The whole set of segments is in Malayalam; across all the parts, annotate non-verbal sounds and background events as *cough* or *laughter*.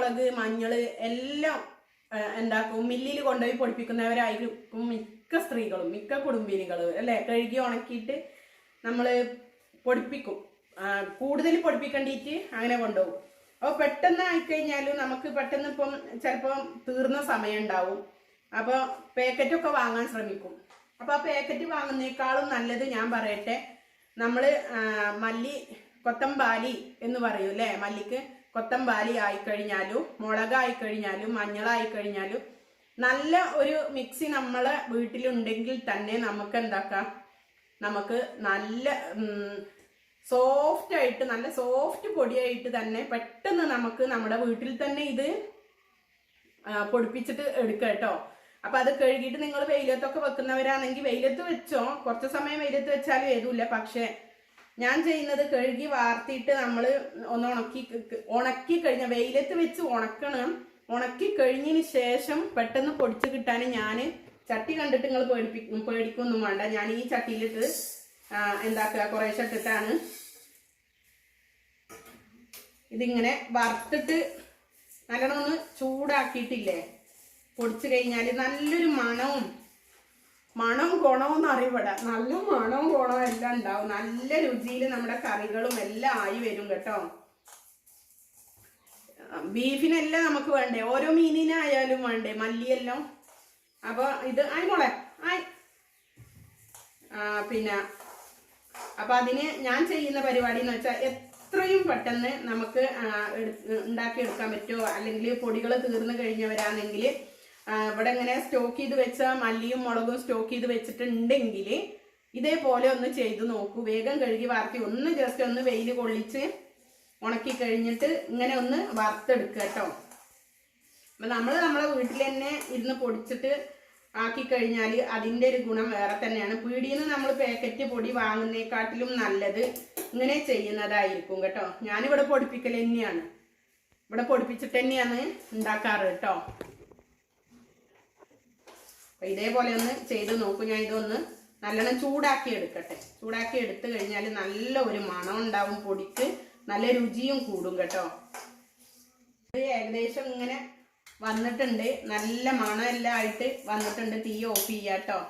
മുളക് മഞ്ഞൾ എല്ലാം എന്താക്കും മില്ലിൽ കൊണ്ടുപോയി പൊടിപ്പിക്കുന്നവരായിരിക്കും മിക്ക സ്ത്രീകളും മിക്ക കുടുംബിനികളും അല്ലെ? കഴുകി ഉണക്കിയിട്ട് നമ്മൾ പൊടിപ്പിക്കും. കൂടുതൽ പൊടിപ്പിക്കേണ്ടിയിട്ട് അങ്ങനെ കൊണ്ടുപോകും. അപ്പോൾ പെട്ടെന്ന് ആയിക്കഴിഞ്ഞാലും നമുക്ക് പെട്ടെന്ന് ഇപ്പം ചിലപ്പോൾ തീർന്ന സമയം ഉണ്ടാവും അപ്പോൾ പാക്കറ്റൊക്കെ വാങ്ങാൻ ശ്രമിക്കും. അപ്പോൾ ആ പാക്കറ്റ് വാങ്ങുന്നേക്കാളും നല്ലത് ഞാൻ പറയട്ടെ നമ്മൾ മല്ലി കൊത്തമ്പാലി എന്ന് പറയും അല്ലേ മല്ലിക്ക് കൊത്തമ്പാലി ആയിക്കഴിഞ്ഞാലും മുളകായി കഴിഞ്ഞാലും മഞ്ഞളായി കഴിഞ്ഞാലും നല്ല ഒരു മിക്സി നമ്മളെ വീട്ടിലുണ്ടെങ്കിൽ തന്നെ നമുക്ക് എന്താക്കാം നമുക്ക് നല്ല സോഫ്റ്റ് ആയിട്ട് നല്ല സോഫ്റ്റ് പൊടിയായിട്ട് തന്നെ പെട്ടെന്ന് നമുക്ക് നമ്മുടെ വീട്ടിൽ തന്നെ ഇത് പൊടിപ്പിച്ചിട്ട് എടുക്കുക കേട്ടോ. അപ്പൊ അത് കഴുകിയിട്ട് നിങ്ങൾ വെയിലത്തൊക്കെ വെക്കുന്നവരാണെങ്കിൽ വെയിലത്ത് വെച്ചോ. കുറച്ച് സമയം വെയിലത്ത് വെച്ചാലും ഏതുമില്ല പക്ഷെ ഞാൻ ചെയ്യുന്നത് കഴുകി വാർത്തിയിട്ട് നമ്മൾ ഒന്ന് ഉണക്കി ഉണക്കി കഴിഞ്ഞ വെയിലത്ത് വെച്ച് ഉണക്കണം. ഉണക്കി കഴിഞ്ഞതിന് ശേഷം പെട്ടെന്ന് പൊടിച്ച് കിട്ടാൻ ഞാൻ ചട്ടി കണ്ടിട്ട് നിങ്ങൾ പേടിപ്പി പേടിക്കൊന്നും വേണ്ട. ഞാൻ ഈ ചട്ടിയിലിട്ട് എന്താക്കുക? കുറേശ്ശെ ഇട്ടിട്ടാണ്. ഇതിങ്ങനെ വറുത്തിട്ട് നല്ലോണം ഒന്ന് ചൂടാക്കിയിട്ടില്ലേ? പൊടിച്ചു കഴിഞ്ഞാൽ നല്ലൊരു മണവും മണവും ഗുണവും അറിയപ്പെടാ. നല്ല മണവും ഗുണവും എല്ലാം ഉണ്ടാവും. നല്ല രുചിയിൽ നമ്മുടെ കറികളും എല്ലാം ആയി വരും കേട്ടോ. ബീഫിനെല്ലാം നമുക്ക് വേണ്ടേ? ഓരോ മീനിനായാലും വേണ്ടേ? മല്ലിയെല്ലാം? അപ്പൊ ഇത് ആയി മോളെ ആയി. പിന്നെ അപ്പൊ അതിന് ഞാൻ ചെയ്യുന്ന പരിപാടി എന്ന് വെച്ചാൽ എത്രയും പെട്ടെന്ന് നമുക്ക് ഉണ്ടാക്കിയെടുക്കാൻ പറ്റുമോ അല്ലെങ്കിൽ പൊടികൾ തീർന്നു കഴിഞ്ഞവരാണെങ്കിൽ ഇവിടെ ഇങ്ങനെ സ്റ്റോക്ക് ചെയ്ത് വെച്ച മല്ലിയും മുളകും സ്റ്റോക്ക് ചെയ്ത് വെച്ചിട്ടുണ്ടെങ്കിൽ ഇതേപോലെ ഒന്ന് ചെയ്ത് നോക്കൂ. വേഗം കഴുകി വാർത്തി. ഒന്ന് ജസ്റ്റ് ഒന്ന് വെയിൽ കൊള്ളിച്ച് ഉണക്കി കഴിഞ്ഞിട്ട് ഇങ്ങനെ ഒന്ന് വറുത്തെടുക്കുക കേട്ടോ. അപ്പൊ നമ്മൾ നമ്മളെ വീട്ടിൽ തന്നെ ഇരുന്ന് പൊടിച്ചിട്ട് ആക്കി കഴിഞ്ഞാൽ അതിന്റെ ഒരു ഗുണം വേറെ തന്നെയാണ്. പീടിയിൽ നിന്ന് നമ്മൾ പാക്കറ്റ് പൊടി വാങ്ങുന്നേക്കാട്ടിലും നല്ലത് ഇങ്ങനെ ചെയ്യുന്നതായിരിക്കും കേട്ടോ. ഞാനിവിടെ പൊടിപ്പിക്കൽ തന്നെയാണ്. ഇവിടെ പൊടിപ്പിച്ചിട്ട് തന്നെയാണ് ഉണ്ടാക്കാറ് കേട്ടോ. അപ്പൊ ഇതേപോലെ ഒന്ന് ചെയ്ത് നോക്കും. ഞാൻ ഇതൊന്ന് നല്ലോണം ചൂടാക്കി എടുക്കട്ടെ. ചൂടാക്കി എടുത്തു കഴിഞ്ഞാൽ നല്ല ഒരു മണം ഉണ്ടാവും പൊടിക്ക് നല്ല രുചിയും കൂടും കേട്ടോ. ഏകദേശം ഇങ്ങനെ വന്നിട്ടുണ്ട്. നല്ല മണമെല്ലാം ആയിട്ട് വന്നിട്ടുണ്ട്. തീ ഓഫ് ചെയ്യാട്ടോ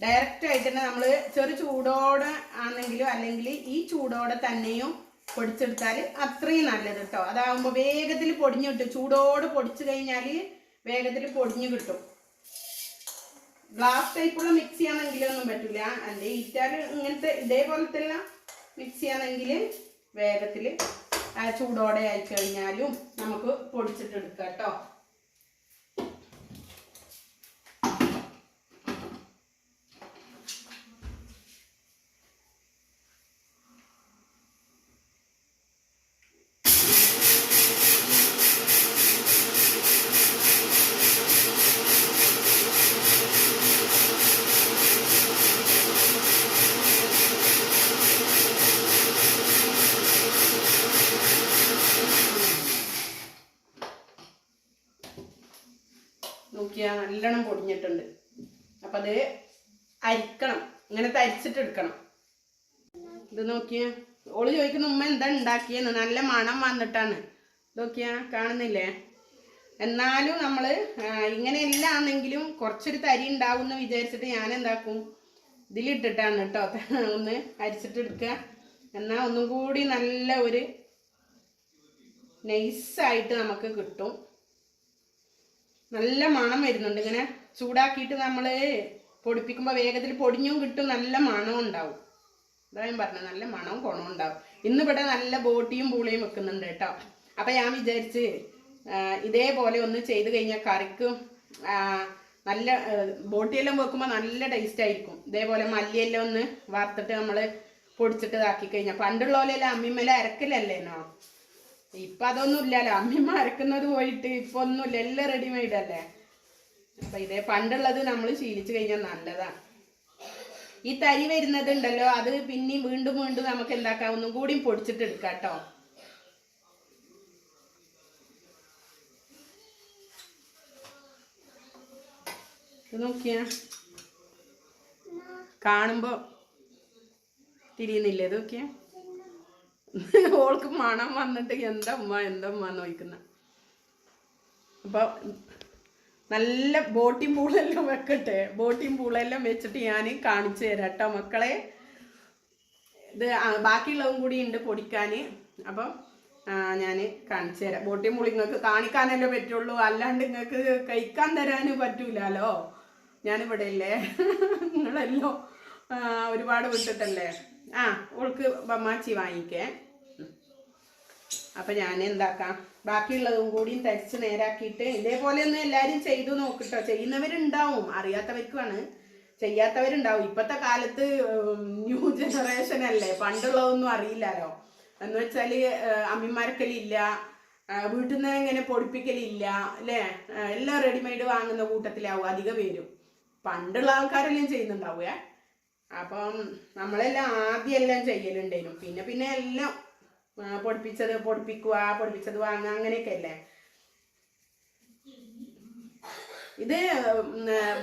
ഡയറക്റ്റ് ആയിട്ട് തന്നെ നമ്മൾ ചെറു ചൂടോടെ ആണെങ്കിലും അല്ലെങ്കിൽ ഈ ചൂടോടെ തന്നെയും പൊടിച്ചെടുത്താൽ അത്രയും നല്ലത് കേട്ടോ. അതാകുമ്പോൾ വേഗത്തിൽ പൊടിഞ്ഞു കിട്ടും. ചൂടോട് പൊടിച്ചു കഴിഞ്ഞാൽ വേഗത്തിൽ പൊടിഞ്ഞു കിട്ടും. ഗ്ലാസ് ടൈപ്പുള്ള മിക്സി ആണെങ്കിലൊന്നും പറ്റില്ല അല്ലെ ഈറ്റാൽ ഇങ്ങനത്തെ ഇതേപോലത്തെ മിക്സി ആണെങ്കിൽ വേഗത്തിൽ ചൂടോടെ ആയി കഴിഞ്ഞാലും നമുക്ക് പൊടിച്ചിട്ടെടുക്കാം കേട്ടോ നോക്കിയാ നല്ലോണം പൊടിഞ്ഞിട്ടുണ്ട്. അപ്പൊ അത് അരിക്കണം. ഇങ്ങനെ തരിച്ചിട്ടെടുക്കണം ഇത് നോക്കിയ. ഓൾ ചോദിക്കുന്ന ഉമ്മ എന്താ ഉണ്ടാക്കിയെന്ന് നല്ല മണം വന്നിട്ടാണ്. നോക്കിയാ കാണുന്നില്ലേ? എന്നാലും നമ്മൾ ഇങ്ങനെ ഇങ്ങനെയല്ല ആണെങ്കിലും കുറച്ചൊരു തരി ഉണ്ടാവും എന്ന് വിചാരിച്ചിട്ട് ഞാൻ എന്താക്കും ഇതിലിട്ടിട്ടാണ് കേട്ടോ *laughs* ഒന്ന് അരിച്ചിട്ട് എടുക്കുക എന്നാൽ ഒന്നും കൂടി നല്ല ഒരു നൈസായിട്ട് നമുക്ക് കിട്ടും. നല്ല മണം വരുന്നുണ്ട്. ഇങ്ങനെ ചൂടാക്കിയിട്ട് നമ്മൾ പൊടിപ്പിക്കുമ്പോൾ വേഗത്തിൽ പൊടിഞ്ഞും കിട്ടും. നല്ല മണവും ഉണ്ടാവും. അതാ ഞാൻ പറഞ്ഞത്. നല്ല മണവും കുണവും ഉണ്ടാവും. ഇന്നിവിടെ നല്ല ബോട്ടിയും പൂളിയും വെക്കുന്നുണ്ട് കേട്ടോ. അപ്പം ഞാൻ വിചാരിച്ച് ഇതേപോലെ ഒന്ന് ചെയ്ത് കഴിഞ്ഞാൽ കറിക്കും നല്ല ബോട്ടിയെല്ലാം വെക്കുമ്പോൾ നല്ല ടേസ്റ്റ് ആയിരിക്കും. ഇതേപോലെ മല്ലിയെല്ലാം ഒന്ന് വറുത്തിട്ട് നമ്മൾ പൊടിച്ചിട്ട് ഇതാക്കി കഴിഞ്ഞാൽ പണ്ടുള്ള പോലെയല്ല അമ്മിമ്മല അരക്കലല്ലേനോ ഇപ്പൊ അതൊന്നും ഇല്ലല്ലോ അമ്മിമ്മ അരക്കുന്നത് പോയിട്ട് ഇപ്പൊ ഒന്നുമില്ല. എല്ലാം റെഡിമെയ്ഡ് അല്ലേ? അപ്പൊ ഇതേ പണ്ടുള്ളത് നമ്മൾ ശീലിച്ചു കഴിഞ്ഞാൽ നല്ലതാ. ഈ തരി വരുന്നത് ഉണ്ടല്ലോ അത് പിന്നെയും വീണ്ടും വീണ്ടും നമുക്ക് എന്താക്കാം? ഒന്നും കൂടി പൊടിച്ചിട്ട് എടുക്കാം കേട്ടോ. നോക്കിയാ. കാണുമ്പോ തിരിയുന്നില്ലേ? ഇതൊക്കെയാ ഓൾക്ക് മണം വന്നിട്ട് എന്താ ഉമ്മ എന്താ ഉമ്മ നോക്കുന്ന അപ്പൊ നല്ല ബോട്ടിംഗ് പൂളെല്ലാം വെക്കട്ടെ. ബോട്ടിംഗ് പൂളെല്ലാം വെച്ചിട്ട് ഞാൻ കാണിച്ചു തരാം കേട്ടോ മക്കളെ. ഇത് ബാക്കിയുള്ളതും കൂടി ഉണ്ട് പൊടിക്കാൻ അപ്പം ഞാൻ കാണിച്ചു തരാം. ബോട്ടിംഗ് പൂളി നിങ്ങൾക്ക് കാണിക്കാനല്ലേ പറ്റുള്ളൂ. അല്ലാണ്ട് നിങ്ങൾക്ക് കഴിക്കാൻ തരാൻ പറ്റൂലല്ലോ ഞാനിവിടെ ഇല്ലേ നിങ്ങളെല്ലോ ഒരുപാട് വിട്ടിട്ടല്ലേ? ആ ഓൾക്ക് ബമ്മാച്ചി വാങ്ങിക്കേ. അപ്പൊ ഞാൻ എന്താക്കാം? ബാക്കിയുള്ളതും കൂടി തരിച്ച് നേരാക്കിയിട്ട് ഇതേപോലെ ഒന്ന് എല്ലാരും ചെയ്തു നോക്കിട്ടോ. ചെയ്യുന്നവരുണ്ടാവും അറിയാത്തവർക്കുമാണ്. ചെയ്യാത്തവരുണ്ടാവും. ഇപ്പത്തെ കാലത്ത് ന്യൂ ജനറേഷൻ അല്ലേ? പണ്ടുള്ളതൊന്നും അറിയില്ലല്ലോ എന്ന് വെച്ചാൽ അമ്മിമാർക്കലില്ല വീട്ടിൽ നിന്ന് ഇങ്ങനെ പൊടിപ്പിക്കലില്ല അല്ലേ? എല്ലാം റെഡിമെയ്ഡ് വാങ്ങുന്ന കൂട്ടത്തിലാവും അധികം പേരും. പണ്ടുള്ള ആൾക്കാരെല്ലാം ചെയ്യുന്നുണ്ടാവുക അപ്പം നമ്മളെല്ലാം ആദ്യം എല്ലാം ചെയ്യലുണ്ടായിരുന്നു. പിന്നെ പിന്നെ എല്ലാം പൊടിപ്പിച്ചത് പൊടിപ്പിക്കുക പൊടിപ്പിച്ചത് വാങ്ങുക അങ്ങനെയൊക്കെ അല്ലേ? ഇത്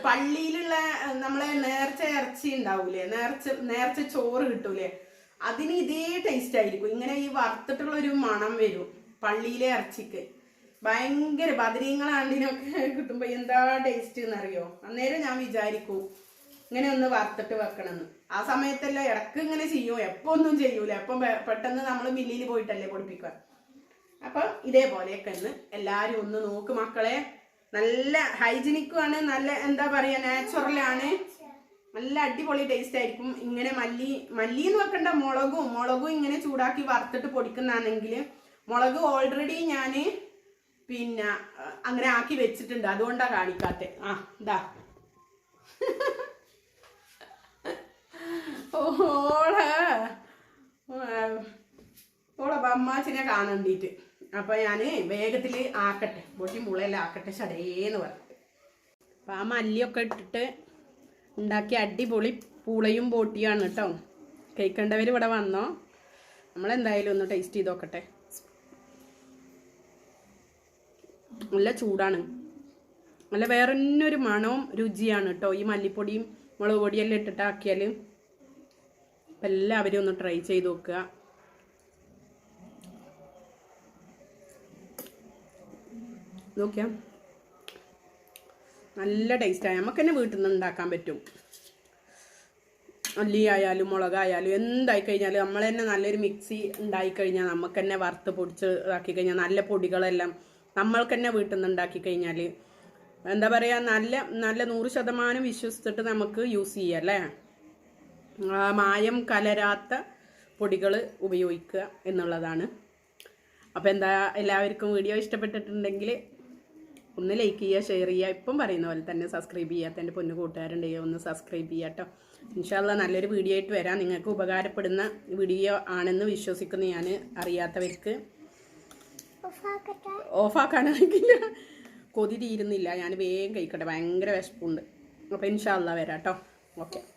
പള്ളിയിലുള്ള നമ്മളെ നേർച്ച ഇറച്ചി ഉണ്ടാവൂലേ? നേർച്ച നേർച്ച ചോറ് കിട്ടൂലേ? അതിന് ഇതേ ടേസ്റ്റ് ആയിരിക്കും. ഇങ്ങനെ ഈ വറുത്തിട്ടുള്ള ഒരു മണം വരും പള്ളിയിലെ ഇറച്ചിക്ക്. ഭയങ്കര ബദരീങ്ങളാണ്ടിനൊക്കെ കിട്ടുമ്പോ എന്താ ടേസ്റ്റ് എന്നറിയോ അന്നേരം ഞാൻ വിചാരിക്കും ഇങ്ങനെ ഒന്ന് വറുത്തിട്ട് വെക്കണമെന്ന് ആ സമയത്തല്ല ഇടയ്ക്ക് ഇങ്ങനെ ചെയ്യും. എപ്പോ ഒന്നും ചെയ്യൂല. എപ്പം പെട്ടെന്ന് നമ്മൾ മില്ലിൽ പോയിട്ടല്ലേ പൊടിപ്പിക്കുക. അപ്പൊ ഇതേപോലെയൊക്കെ ഒന്ന് എല്ലാരും ഒന്ന് നോക്ക് മക്കളെ. നല്ല ഹൈജീനിക്കുമാണ് നല്ല എന്താ പറയാ നാച്ചുറൽ ആണ്. നല്ല അടിപൊളി ടേസ്റ്റ് ആയിരിക്കും. ഇങ്ങനെ മല്ലി മല്ലി എന്ന് വെക്കണ്ട മുളകും മുളകും ഇങ്ങനെ ചൂടാക്കി വറുത്തിട്ട് പൊടിക്കുന്നതാണെങ്കിൽ മുളക് ഓൾറെഡി ഞാൻ പിന്നെ അങ്ങനെ ആക്കി വെച്ചിട്ടുണ്ട്. അതുകൊണ്ടാ കാണിക്കാത്തെ. ആ ഇതാ *laughs* ഓളെ ഓളെ ബമ്മാച്ചിനെ കാണണ്ടിട്ട്. അപ്പൊ ഞാൻ വേഗത്തിൽ ആക്കട്ടെ. പൊട്ടി മുളയെല്ലാം ആക്കട്ടെ ചടേന്ന് പറഞ്ഞിട്ട് അപ്പൊ ആ മല്ലിയൊക്കെ ഇട്ടിട്ട് ഉണ്ടാക്കിയ അടിപൊളി പൂളയും ബോട്ടിയാണ് കേട്ടോ. കഴിക്കേണ്ടവർ ഇവിടെ വന്നോ. നമ്മളെന്തായാലും ഒന്ന് ടേസ്റ്റ് ചെയ്ത് നോക്കട്ടെ. നല്ല ചൂടാണ്. നല്ല വേറെ തന്നെ ഒരു മണവും രുചിയാണ് കേട്ടോ. ഈ മല്ലിപ്പൊടിയും മുളക് പൊടിയെല്ലാം ഇട്ടിട്ട് എല്ലാവരും ഒന്ന് ട്രൈ ചെയ്ത് നോക്കുക. നോക്കിയാ? നല്ല ടേസ്റ്റായി നമുക്ക് തന്നെ വീട്ടിൽ നിന്ന് ഉണ്ടാക്കാൻ പറ്റും. അല്ലി ആയാലും മുളകായാലും എന്തായി കഴിഞ്ഞാലും നമ്മൾ തന്നെ നല്ലൊരു മിക്സി ഉണ്ടായി കഴിഞ്ഞാൽ നമുക്ക് തന്നെ വറുത്ത് പൊടിച്ച് ഇതാക്കി കഴിഞ്ഞാൽ നല്ല പൊടികളെല്ലാം നമ്മൾക്ക് തന്നെ വീട്ടിൽ നിന്ന് ഉണ്ടാക്കി കഴിഞ്ഞാൽ എന്താ പറയുക നല്ല നല്ല നൂറ് ശതമാനം വിശ്വസിച്ചിട്ട് നമുക്ക് യൂസ് ചെയ്യാം അല്ലേ? മായം കലരാത്ത പൊടികൾ ഉപയോഗിക്കുക എന്നുള്ളതാണ്. അപ്പോൾ എന്താ എല്ലാവർക്കും വീഡിയോ ഇഷ്ടപ്പെട്ടിട്ടുണ്ടെങ്കിൽ ഒന്ന് ലൈക്ക് ചെയ്യുക ഷെയർ ചെയ്യുക. ഇപ്പം പറയുന്ന പോലെ തന്നെ സബ്സ്ക്രൈബ് ചെയ്യാത്ത എന്റെ പൊന്നു കൂട്ടുകാരുണ്ടെങ്കിൽ ഒന്ന് സബ്സ്ക്രൈബ് ചെയ്യുക കേട്ടോ. ഇൻഷാല്ല നല്ലൊരു വീഡിയോ ആയിട്ട് വരാം. നിങ്ങൾക്ക് ഉപകാരപ്പെടുന്ന വീഡിയോ ആണെന്ന് വിശ്വസിക്കുന്നു ഞാൻ അറിയാത്തവർക്ക്. ഓഫാക്കാനാണെങ്കിൽ കൊതി തീരുന്നില്ല. ഞാൻ വേഗം കഴിക്കട്ടെ. ഭയങ്കര വിശപ്പുണ്ട്. അപ്പോൾ ഇൻഷാല്ല വരാം കേട്ടോ. ഓക്കെ.